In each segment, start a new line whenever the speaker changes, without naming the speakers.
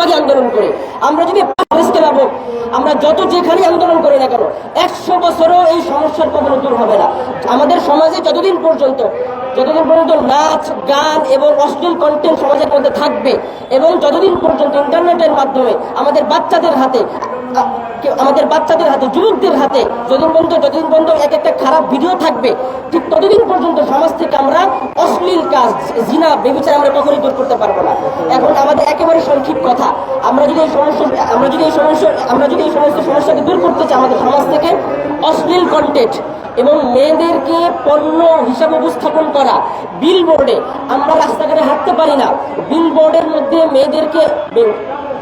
শাহবাগী আন্দোলন করে। আমরা যদি বুঝতে পারব আমরা যত যেখানে আন্দোলন করি না কেন, একশো বছরও এই সমস্যার কখনো দূর হবে না। আমাদের সমাজে যতদিন পর্যন্ত যতদিন পর্যন্ত নাচ, গান এবং অশ্লীল কন্টেন্ট সমাজের মধ্যে থাকবে এবং যতদিন পর্যন্ত ইন্টারনেটের মাধ্যমে আমাদের বাচ্চাদের হাতে, আমাদের বাচ্চাদের হাতে, যুবকদের হাতে, যতদিন পর্যন্ত যতদিন পর্যন্ত এক একটা খারাপ ভিডিও থাকবে, ঠিক ততদিন পর্যন্ত সমাজ থেকে আমরা অশ্লীল কাজ জিনা বেবিচার আমরা কখনই দূর করতে পারব না। এখন আমাদের একেবারে সংক্ষিপ কথা, আমরা যদি এই সমস্যা, আমরা যদি এই সমস্যা, আমরা যদি এই সমস্ত সমস্যাকে দূর করতে চাই আমাদের সমাজ থেকে, অশ্লীল কন্টেন্ট এবং মেয়েদেরকে পণ্য হিসাবে উপস্থাপন করা বিল বোর্ডে আমরা রাস্তাঘাটে হাঁটতে পারি না। বিল বোর্ডের মধ্যে মেয়েদেরকে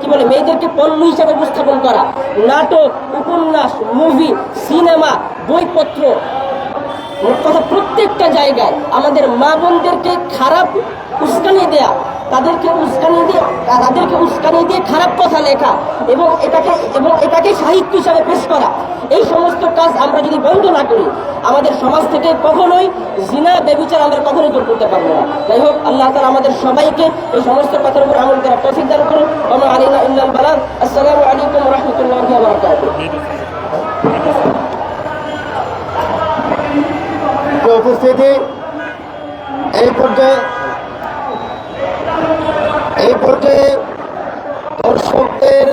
কি বলে, মেয়েদেরকে পণ্য হিসাবে উপস্থাপন করা। নাটক, উপন্যাস মুভি সিনেমা বইপত্র কথা প্রত্যেকটা জায়গায় আমাদের মা বোনদেরকে খারাপ উস্কানি দেয়া তাদেরকে উস্কানি দিয়ে, তাদেরকে উস্কানি দিয়ে খারাপ কথা লেখা এবং এটাকে এবং এটাকে সাহিত্য হিসাবে পেশ করা। এই সমস্ত কাজ আমরা যদি বন্ধ না করি, আমাদের সমাজ থেকে কখনোই জিনা বেবিচার আমরা কখনোই দূর করতে পারব না। যাই হোক, আল্লাহ তালা আমাদের সবাইকে এই সমস্ত কথার উপর আমল করা তফিক দান করুন। আমার আলিনা ইল্লাল বালাদ আসসালামু আলাইকুম রহমতুল্লাহ
উপস্থিতি এই পর্যায়ে পর্যায়ে দর্শকদের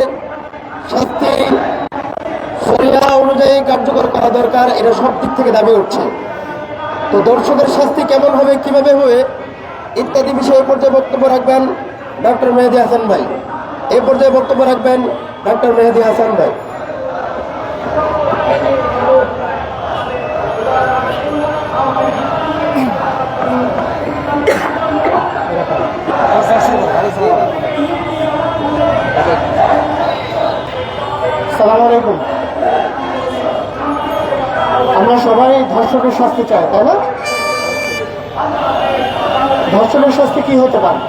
শাস্তি সরিয়া অনুযায়ী কার্যকর করা দরকার, এটা সব দিক থেকে দাবি উঠছে তো দর্শকের শাস্তি কেমন হবে, কীভাবে হবে, ইত্যাদি বিষয়ে পর্যায়ে বক্তব্য রাখবেন ডক্টর মেহেদি হাসান ভাই। এ পর্যায়ে বক্তব্য রাখবেন ডক্টর মেহেদি হাসান ভাই। সালাম আলাইকুম। আমরা সবাই ধর্ষকের শাস্তি চাই, তাই না? ধর্ষকের শাস্তি কি হতে পারে?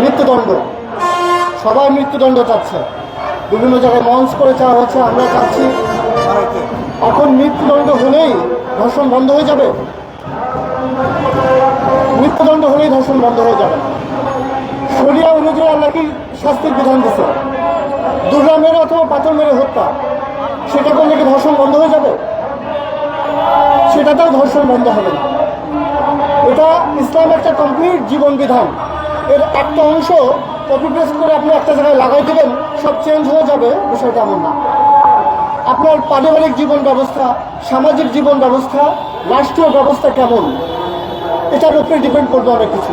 মৃত্যুদণ্ড। সবাই মৃত্যুদণ্ড চাচ্ছে। বিভিন্ন জায়গায় মঞ্চ করে চাওয়া হচ্ছে, আমরা চাচ্ছি। এখন মৃত্যুদণ্ড হলেই ধর্ষণ বন্ধ হয়ে যাবে? মৃত্যুদণ্ড হলেই ধর্ষণ বন্ধ হয়ে যাবে। শরিয়া অনুযায়ী আল্লাহ কি শাস্তির বিধান দিচ্ছে দুর্গা মেরে অথবা পাথর মেরে হত্যা, সেটা করলে কি ধর্ষণ বন্ধ হয়ে যাবে? সেটাতেও ধর্ষণ বন্ধ হবে না। এটা ইসলাম একটা কমপ্লিট জীবন বিধান। এর একটা অংশ কপি পেস্ট করে আপনি একটা জায়গায় লাগাই দেবেন, সব চেঞ্জ হয়ে যাবে, বিষয়টা এমন না। আপনার পারিবারিক জীবন ব্যবস্থা, সামাজিক জীবন ব্যবস্থা, রাষ্ট্রীয় ব্যবস্থা কেমন? এটার উপরে ডিপেন্ড করবে অনেক কিছু।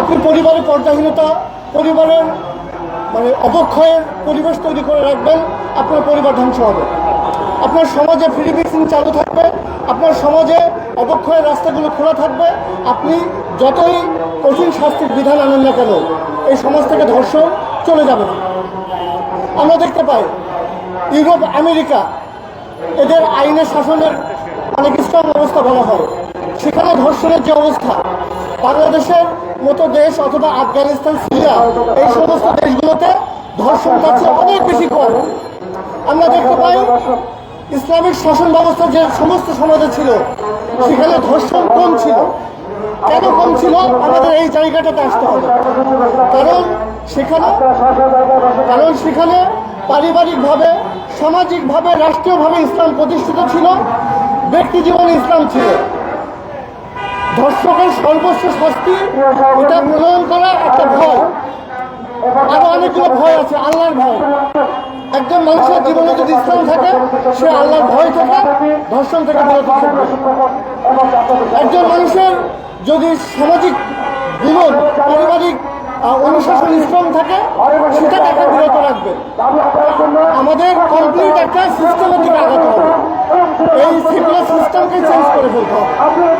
আপনি পরিবারের পর্যাহীনতা পরিবারের মানে অবক্ষয়ের পরিবেশ তৈরি করে রাখবেন, আপনার পরিবার ধ্বংস হবে। আপনার সমাজে ফ্রি মিক্সিং চালু থাকবে, আপনার সমাজে অবক্ষয়ের রাস্তাগুলো খোলা থাকবে, আপনি যতই কঠিন শাস্তির বিধান আনেন না কেন, এই সমাজ থেকে ধর্ষণ চলে যাবে আমরা দেখতে পাই, ইউরোপ, আমেরিকা, এদের আইনের শাসনের অনেক স্ট্রং অবস্থা বলা হয়। সেখানে ধর্ষণের যে অবস্থা, বাংলাদেশের মতো দেশ অথবা আফগানিস্তান, সিরিয়া, এই সমস্ত দেশগুলোতে ধর্ষণ কাছে অনেক বেশি কম আমরা দেখতে পাই ইসলামিক শাসন ব্যবস্থা যে সমস্ত সমাজে ছিল, সেখানে ধর্ষণ কম ছিল। কেন কম ছিল? আমাদের এই জায়গাটাতে আসতে হবে। কারণ সেখানে কারণ সেখানে পারিবারিকভাবে, সামাজিকভাবে, রাষ্ট্রীয়ভাবে ইসলাম প্রতিষ্ঠিত ছিল, ব্যক্তি জীবনে ইসলাম ছিল। ধর্ষকের সর্বোচ্চ শাস্তি, এটা প্রণয়ন করা একটা ভয়। আরও অনেকগুলো ভয় আছে, আল্লাহর ভয়। একজন মানুষের জীবনে যদি ইসলাম থাকে, সে আল্লাহর ভয় থাকে ধর্ষণ থেকে বিরত থাকবে। একজন মানুষের যদি সামাজিক জীবন, পারিবারিক অনুশাসন স্ট্রং থাকে, সেটা তাকে বিরত রাখবে। আমাদের কমপ্লিট একটা সিস্টেমের দিকে আগাতে হবে। এই সেকুলার সিস্টেমকে চেঞ্জ করে ফেলতে হবে।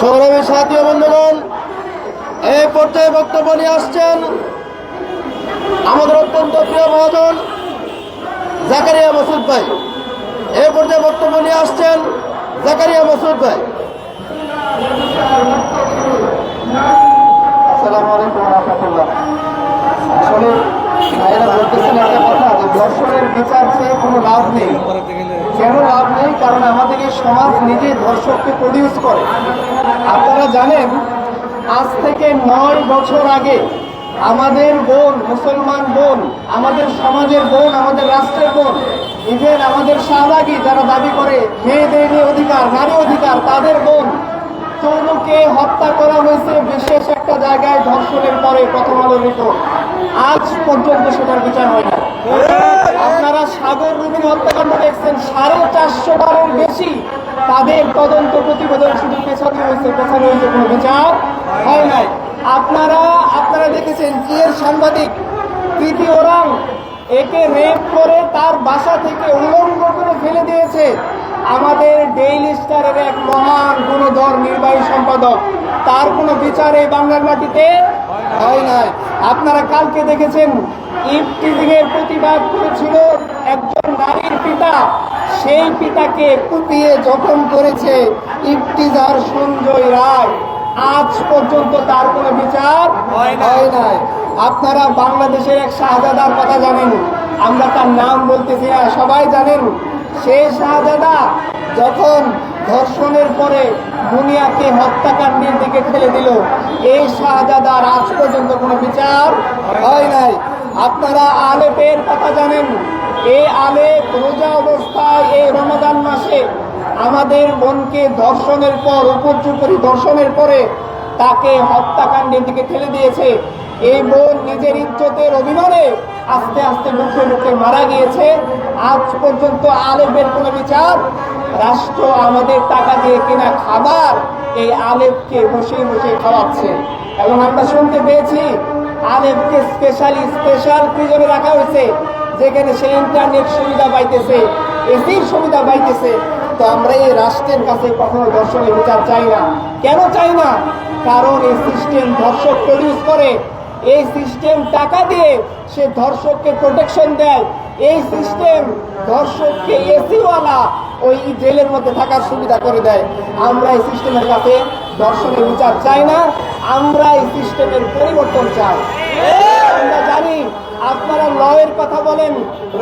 সংগ্রামী সাথী বন্ধুগণ, এই পর্যায়ে বক্তব্য নিয়ে আসছেন আমাদের অত্যন্ত প্রিয়
মহাজন জাকারিয়া মসুদ ভাই। এ পর্যায়ে বক্তব্য নিয়ে আসছেন জাকারিয়া মসুদ ভাই।
আসসালামু একটা কথা যে ধর্ষণের বিচার চেয়ে কোনো লাভ নেই। কেন লাভ নেই? কারণ আমাদের এই সমাজ নিজে ধর্ষককে প্রডিউস করে। আপনারা জানেন, আজ থেকে নয় বছর আগে আমাদের বোন, মুসলমান বোন, আমাদের সমাজের বোন, আমাদের রাষ্ট্রের বোন ইভেন আমাদের শাহবাগী যারা দাবি করে মেয়েদের অধিকার, নারী অধিকার, তাদের বোন চৌমুকে হত্যা করা হয়েছে বিশেষ একটা জায়গায় ধর্ষণের পরে প্রথম আলো রিপোর্ট। আজ পর্যন্ত সেটার বিচার হয় না আপনারা সাগর রুবিন হত্যাকাণ্ড দেখছেন, সাড়ে চারশো বারের বেশি তাদের তদন্ত প্রতিবেদন শুধু পেছানো হয়েছে পেছানো হয়েছে কোনো বিচার হয় নাই। আপনারা আপনারা দেখেছেন জিয়ের সাংবাদিক? প্রীতি ওরাং একে রেপ করে তার বাসা থেকে উলঙ্গ করে ফেলে দিয়েছে। আমাদের ডেইলি স্টারের এক মহান গুণধর নির্বাহী সম্পাদক। তার কোনো বিচার এই বাংলার মাটিতে হয় নাই। আপনারা কালকে দেখেছেন ইফটিজিং এর প্রতিবাদ করেছিল একজন নারীর পিতা সেই পিতাকে কুপিয়ে জখম করেছে ইফতিজার সঞ্জয় রায়। আজ পর্যন্ত তার কোনো বিচার হয় নাই। আপনারা বাংলাদেশের এক শাহজাদার কথা জানেন। আমরা তার নাম বলতেছি না সবাই জানেন। সেই শাহজাদা যখন ধর্ষণের পরে দুনিয়াকে হত্যাকাণ্ডের দিকে ঠেলে দিল এই শাহজাদার আজ পর্যন্ত কোনো বিচার হয় নাই। আপনারা আলেপের কথা জানেন। এই আলেপ রোজা অবস্থায় এই রমাদান মাসে আমাদের বোনকে ধর্ষণের পর উপর্যুপরি ধর্ষণের পরে তাকে হত্যাকাণ্ডের দিকে ঠেলে দিয়েছে। এই বোন নিজের ইজ্জতের অভিমানে আস্তে আস্তে মুখে মুখে মারা গিয়েছে। আজ পর্যন্ত আলেপের কোনো বিচার, রাষ্ট্র আমাদের টাকা দিয়ে কেনা খাবার এই আলেপকে বসে বসে খাওয়াচ্ছে। এবং আমরা শুনতে পেয়েছি আলেপকে স্পেশালি স্পেশাল প্রিজনে রাখা হয়েছে। যেখানে সে ইন্টারনেট সুবিধা পাইতেছে এসির সুবিধা পাইতেছে, তো আমরা এই রাষ্ট্রের কাছে কখনো দর্শনের বিচার চাই না। কেন চাই না? কারণ এই সিস্টেম ধর্ষক প্রডিউস করে। এই সিস্টেম টাকা দিয়ে সে ধর্ষককে প্রোটেকশন দেয়। এই সিস্টেম ধর্ষককে এসিওয়ালা ওই জেলের মধ্যে থাকার সুবিধা করে দেয়। আমরা এই সিস্টেমের কাছে দর্শনের বিচার চাই না। আমরা এই সিস্টেমের পরিবর্তন চাই। আপনারা লয়ের কথা বলেন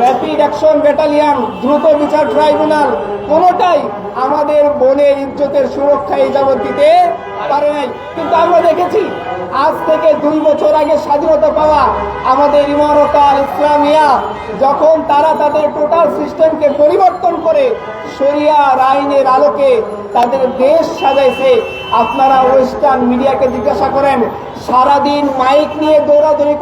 র্যাপিড অ্যাকশন ব্যাটালিয়ান দ্রুত বিচার ট্রাইব্যুনাল কোনোটাই আমাদের বোনের ইজ্জতের সুরক্ষা এই যাবৎ দিতে পারে নাই। কিন্তু আমরা দেখেছি, আজ থেকে দুই বছর আগে স্বাধীনতা পাওয়া আমাদের ইমারত আল ইসলামিয়া, যখন তারা তাদের টোটাল সিস্টেমকে পরিবর্তন করে শরিয়ার আইনের আলোকে তাদের দেশ সাজাইছে। আপনারা ওয়েস্টার্ন মিডিয়াকে জিজ্ঞাসা করেন, সারাদিন মাইক নিয়ে দৌড়াদৌড়ি